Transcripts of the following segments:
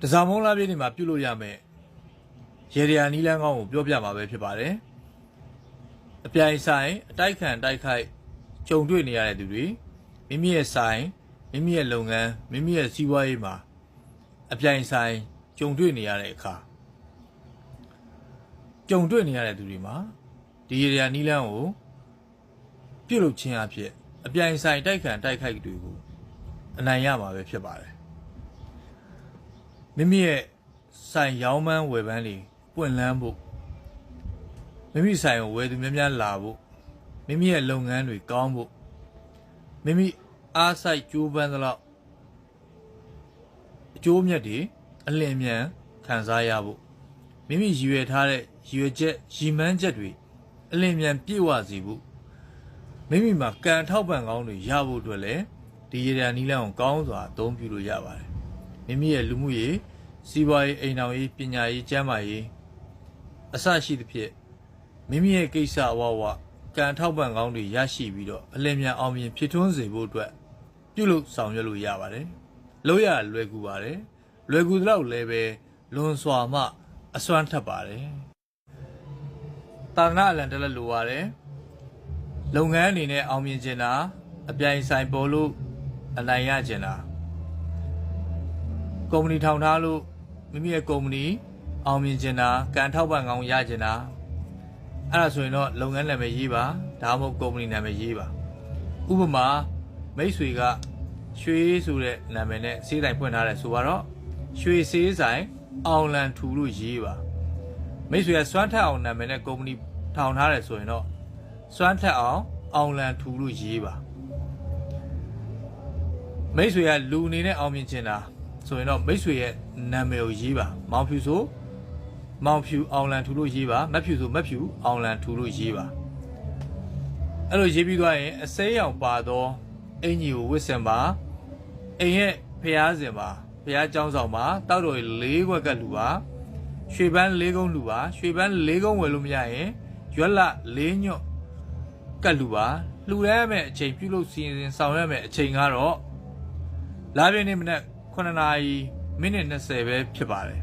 တစားမုံလာပြည့်နေမှာပြုတ်လို့ရမယ်ရေဒီယာနီလန်းကောင်းကိုပြောပြမှာပဲဖြစ်ပါတယ်အပြိုင်ဆိုင်အတိုက်ခံတိုက်ခိုက်ကြုံတွေ့နေရတဲ့သူတွေမိမိရဲ့ဆိုင်မိမိရဲ့လုပ်ငန်းမိမိရဲ့စီးပွားရေးမှာအပြိုင်ဆိုင်ကြုံတွေ့နေရတဲ့အခါကြုံတွေ့နေရတဲ့သူတွေမှာဒီရေဒီယာနီလန်းကိုပြုတ်လုခြင်းအဖြစ်အပြိုင်ဆိုင်တိုက်ခံတိုက်ခိုက်တွေကိုအနိုင်ရမှာပဲဖြစ်ပါတယ် မိမိရဲ့ဆိုင်ရောင်းမန်းဝယ်ပန်းတွေပွင့်လန်းဖို့မိမိဆိုင်ကိုဝယ်သူများများလာဖို့မိမိရဲ့လုပ်ငန်းတွေကောင်းဖို့မိမိအားဆိုင်ကြိုးပမ်းသလောက်အကျိုးမြတ်တွေအလင်းအမြန်ခံစားရဖို့မိမိရည်ရွယ်ထားတဲ့ရည်ရွယ်ချက်ရည်မှန်းချက်တွေအလင်းအမြန်ပြည့်ဝစေဖို့မိမိမှာကံထောက်ပံ့ကောင်းတွေရဖို့အတွက်လည်းဒီရည်ရန်နီးလန်းကိုကောင်းစွာအသုံးပြုလို့ရပါတယ် မိမိရဲ့လူမှုရေးစီးပွားရေးအိမ်အောင်ရေးပညာရေးကျန်းမာရေးအစရှိသဖြင့်မိမိရဲ့ကိစ္စအဝဝကံထောက်ပံ့ကောင်းတွေရရှိပြီးတော့အလင်းမြန်အောင်မြင်ဖြစ်ထွန်းစေဖို့အတွက်ပြုလုပ်ဆောင်ရွက်လို့ရပါတယ်။လို့ရလွယ်ကူပါတယ်။လွယ်ကူသလောက်လည်းပဲလွန်စွာမှအစွမ်းထက်ပါတယ်။တာနာအလံတက်လက်လိုပါတယ်။လုပ်ငန်းအနေနဲ့အောင်မြင်ခြင်းတာအပြိုင်ဆိုင်ပေါ်လို့အနိုင်ရခြင်းတာ ကုမ္ပဏီထောင်ထားလို့မိမိရဲ့ကုမ္ပဏီအောင်မြင်ကျင်တာကံထောက်ပံ့ကောင်းရကျင်တာအဲ့ဒါဆိုရင်တော့လုပ်ငန်းနာမည်ရေးပါဒါမှမဟုတ်ကုမ္ပဏီနာမည်ရေးပါဥပမာမိတ်ဆွေကရွှေဆိုတဲ့နာမည်နဲ့စေးတိုင်ဖွင့်ထားတယ်ဆိုတော့ရွှေစေးဆိုင်အောင်လန်ထူလို့ရေးပါမိတ်ဆွေကစွမ်းထက်အောင်နာမည်နဲ့ကုမ္ပဏီထောင်ထားတယ်ဆိုရင်တော့စွမ်းထက်အောင်အောင်လန်ထူလို့ရေးပါမိတ်ဆွေကလူအနေနဲ့အောင်မြင်ချင်တာ ဆိုရင်တော့မိတ်ဆွေရဲ့နာမည်ကိုရေးပါမောင်ဖြူဆိုမောင်ဖြူအောင်လန်ထူလို့ရေးပါမက်ဖြူဆိုမက်ဖြူအောင်လန်ထူလို့ရေးပါအဲ့လိုရေးပြီးသွားရင်အစိမ်းရောင်ပါတော့အင်ကြီးကိုဝစ်စင်ပါအိမ်ရဲ့ဖျားစင်ပါဖျားเจ้าဆောင်ပါတောက်တော်လေးခွက်ကလူပါရွှေပန်းလေးကုန်းလူပါရွှေပန်းလေးကုန်းဝယ်လို့မရရင်ရွက်လလေးညွတ်ကတ်လူပါလှူရရမယ့်အချိန်ပြုလုပ်စီစဉ်ဆောင်ရမယ့်အချိန်ကတော့ လာပြည့်နေ့မနက် 9နာရီမိနစ်20ပဲဖြစ်ပါတယ်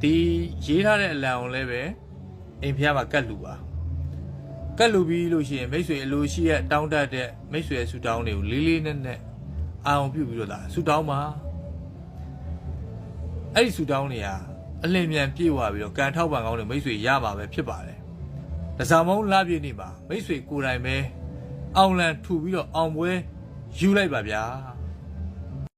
ဒီရေးထားတဲ့အလံကိုလည်းပဲအိမ်ဖျားမှာကတ်လူပါကတ်လူပြီးလို့ရှိရင်မိတ်ဆွေအလိုရှိရတောင်းတတဲ့မိတ်ဆွေရဲ့ဆူတောင်းတွေကိုလေးလေးနက်နက်အာအောင်ပြုတ်ပြီးတော့လာဆူတောင်းပါအဲ့ဒီဆူတောင်းတွေဟာအလင်းမြန်ပြေဝပြီးတော့ကန်ထောက်ပံကောင်းတွေမိတ်ဆွေရမှာပဲဖြစ်ပါတယ်တစားမုံလာပြည့်နေ့မှာမိတ်ဆွေကိုယ်တိုင်ပဲအောင်လံထူပြီးတော့အောင်ပွဲယူလိုက်ပါဗျာ